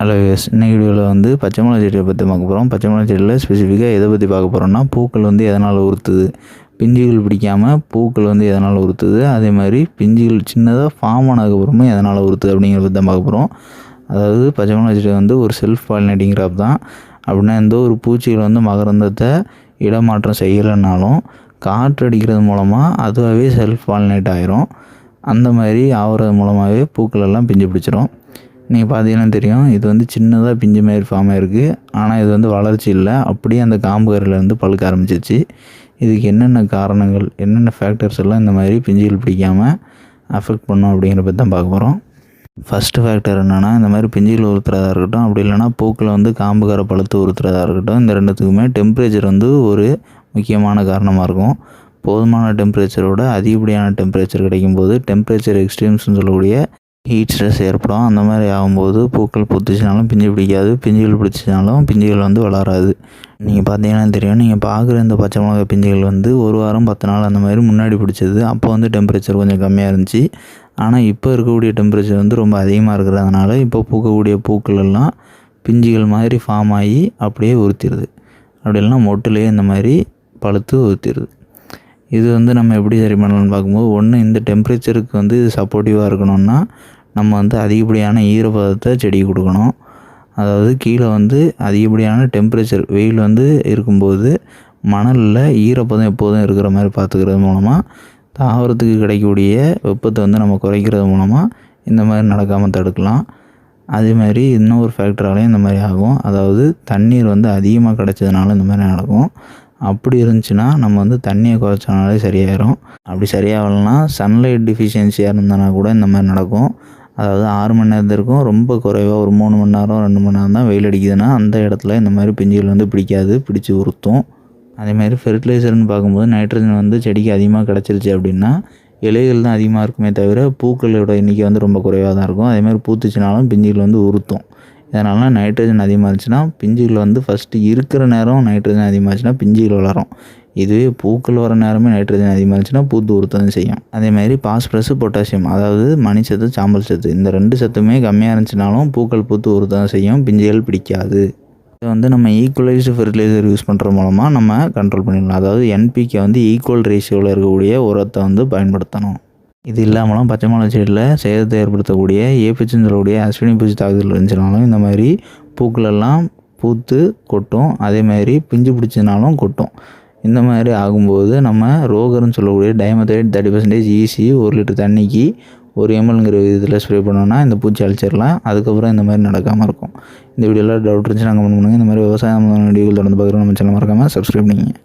Hello yes. இன்னைக்கு வீடியோவில் வந்து பச்சை மிளகா செடியை பற்றி பார்க்க போகிறோம் பச்சை மிளகா செடியில் ஸ்பெசிஃபிக்காக எதை பற்றி பார்க்க போகிறோம்னா பூக்கள் வந்து எதனால் உறுத்துது? பிஞ்சுகள் பிடிக்காமல் பூக்கள் வந்து எதனால் உறுத்துது? அதே மாதிரி பிஞ்சுகள் சின்னதாக ஃபார்ம் ஆனதுக்கப்புறமா எதனால் உறுத்துது அப்படிங்கிறத பற்றி தான் பார்க்க போகிறோம் அதாவது பச்சை மிளகா செடி வந்து ஒரு செல்ஃப் பாலினேட்டிங் கிராப் தான். அப்படின்னா எந்த ஒரு பூச்சிகள் வந்து மகரந்தத்தை இடமாற்றம் செய்யலைன்னாலும் காற்று அடிக்கிறது மூலமாக அதுவாகவே செல்ஃப் பாலினேட் ஆயிரும். அந்த மாதிரி ஆகிறது மூலமாகவே பூக்கள் எல்லாம் பிஞ்சு பிடிச்சிரும். நீங்கள் பார்த்தீங்கன்னா தெரியும். இது வந்து சின்னதாக பிஞ்சு மாதிரி ஃபார்ம் ஆயிருக்கு ஆனால் இது வந்து வளர்ச்சி இல்லை. அப்படியே அந்த காம்பு கரையிலேருந்து பழுக்க ஆரம்பிச்சிச்சு இதுக்கு என்னென்ன காரணங்கள் என்னென்ன ஃபேக்டர்ஸ் எல்லாம் இந்த மாதிரி பிஞ்சுகள் பிடிக்காமல் அஃபெக்ட் பண்ணும் அப்படிங்கிற பற்றி தான் பார்க்க போகிறோம் ஃபஸ்ட்டு ஃபேக்டர் என்னென்னா இந்த மாதிரி பிஞ்சுகள் உறுத்துறதா இருக்கட்டும் அப்படி இல்லைனா பூக்களை வந்து காம்பு பழுத்து உறுத்துறதா இருக்கட்டும் இந்த ரெண்டுத்துக்குமே டெம்பரேச்சர் வந்து ஒரு முக்கியமான காரணமாக இருக்கும். போதுமான டெம்பரேச்சரோட அதிகப்படியான டெம்பரேச்சர் கிடைக்கும்போது டெம்பரேச்சர் எக்ஸ்ட்ரீம்ஸ்னு சொல்லக்கூடிய ஹீட் ஸ்ட்ரெஸ் ஏற்படும். அந்த மாதிரி ஆகும்போது பூக்கள் பூத்துச்சுனாலும் பிஞ்சு பிடிக்காது. பிஞ்சுகள் பிடிச்சினாலும் பிஞ்சுகள் வந்து வளராது. நீங்கள் பார்த்தீங்கன்னா தெரியும். நீங்கள் பார்க்குற இந்த பச்சை மிளகா பிஞ்சுகள் வந்து ஒரு வாரம் பத்து நாள் அந்த மாதிரி முன்னாடி பிடிச்சது. அப்போ வந்து டெம்பரேச்சர் கொஞ்சம் கம்மியாக இருந்துச்சு. ஆனால் இப்போ இருக்கக்கூடிய டெம்பரேச்சர் வந்து ரொம்ப அதிகமாக இருக்கிறதுனால இப்போ பூக்கக்கூடிய பூக்கள் எல்லாம் பிஞ்சுகள் மாதிரி ஃபார்ம் ஆகி அப்படியே உறுத்திடுது அப்படி இல்லைன்னா மொட்டுலேயே இந்த மாதிரி பழுத்து உறுத்திடுது இது வந்து நம்ம எப்படி சரி பண்ணலாம்னு பார்க்கும்போது ஒன்று இந்த டெம்பரேச்சருக்கு வந்து இது சப்போர்ட்டிவாக இருக்கணும்னா நம்ம வந்து அதிகப்படியான ஈரப்பதத்தை செடி கொடுக்கணும். அதாவது கீழே வந்து அதிகப்படியான டெம்பரேச்சர் வெயில் வந்து இருக்கும்போது மணலில் ஈரப்பதம் எப்போதும் இருக்கிற மாதிரி பார்த்துக்கிறது மூலமாக தாவரத்துக்கு கிடைக்கக்கூடிய வெப்பத்தை வந்து நம்ம குறைக்கிறது மூலமாக இந்த மாதிரி நடக்காமல் தடுக்கலாம். அதே மாதிரி இன்னொரு ஃபேக்டராலையும் இந்த மாதிரி ஆகும். அதாவது தண்ணீர் வந்து அதிகமாக கிடைச்சதுனால இந்த மாதிரி நடக்கும். அப்படி இருந்துச்சுன்னா நம்ம வந்து தண்ணியை குறைச்சனாலே சரியாயிடும் அப்படி சரியாகலைன்னா சன்லைட் டிஃபிஷியன்சியாக இருந்தனா கூட இந்த மாதிரி நடக்கும். அதாவது ஆறு மணி நேரத்திற்கும் ரொம்ப குறைவாக ஒரு மூணு மணி நேரம் ரெண்டு மணி நேரம் தான் வெயில் அடிக்குதுன்னா அந்த இடத்துல இந்த மாதிரி பிஞ்சுகள் வந்து பிடிக்காது பிடிச்சி உறுத்தும். அதேமாதிரி ஃபெர்டிலைசர்னு பார்க்கும்போது நைட்ரஜன் வந்து செடிக்கு அதிகமாக கிடச்சிருச்சு அப்படின்னா இலைகள் தான் அதிகமாக இருக்குமே தவிர பூக்களோட எண்ணிக்கை வந்து ரொம்ப குறைவாக தான் இருக்கும். அதேமாதிரி பூத்துச்சுனாலும் பிஞ்சுகள் வந்து உறுத்தும். இதனால் நைட்ரஜன் அதிகமாக இருந்துச்சுன்னா பிஞ்சுகள் வந்து ஃபஸ்ட்டு இருக்கிற நேரம் நைட்ரஜன் அதிகமாக இருந்துச்சுன்னா பிஞ்சுகள் வளரும். இதுவே பூக்கள் வர நேரமே நைட்ரஜன் அதிகமாக இருந்துச்சுன்னா பூத்து உறுத்தம் செய்யும். அதே மாதிரி பாஸ்பரஸ் பொட்டாசியம் அதாவது மணி சத்து சாம்பல் சத்து இந்த ரெண்டு சத்துமே கம்மியாக இருந்துச்சுனாலும் பூக்கள் பூத்து உறுத்தம் செய்யும் பிஞ்சுகள் பிடிக்காது. இதை வந்து நம்ம ஈக்குவலைஸ்டு ஃபெர்டிலைசர் யூஸ் பண்ணுற மூலமாக நம்ம கண்ட்ரோல் பண்ணிடலாம். அதாவது என்பிகே வந்து ஈக்குவல் ரேஷியோவில் இருக்கக்கூடிய உரத்தை வந்து பயன்படுத்தணும். இது இல்லாமலும் பச்சை மிளகா செடியில் சேதத்தை ஏற்படுத்தக்கூடிய ஏபிச்சுன்னு சொல்லக்கூடிய அஸ்வினி பூச்சி தாக்குதல் இருந்துச்சுனாலும் இந்த மாதிரி பூக்களெல்லாம் பூத்து கொட்டும். அதே மாதிரி பிஞ்சு பிடிச்சதுனாலும் கொட்டும். இந்த மாதிரி ஆகும்போது நம்ம ரோகர்னு சொல்லக்கூடிய டைமத்தைட் தேர்ட்டி பர்சன்டேஜ் ஈஸி ஒரு லிட்டர் தண்ணிக்கு ஒரு எம்எல்ங்கிற இதில் ஸ்ப்ரே பண்ணோன்னா இந்த பூச்சி அழிச்சிடலாம் அதுக்கப்புறம் இந்த மாதிரி நடக்காமல் இருக்கும். இந்த வீடியோவில் டவுட் இருந்துச்சுன்னா கமெண்ட் பண்ணுங்கள் இந்த மாதிரி விவசாயம் வீடியோவில் தொடர்ந்து பார்க்குறோம் நம்ம சேனல் மறக்காமல் சப்ஸ்கிரைப் பண்ணிங்க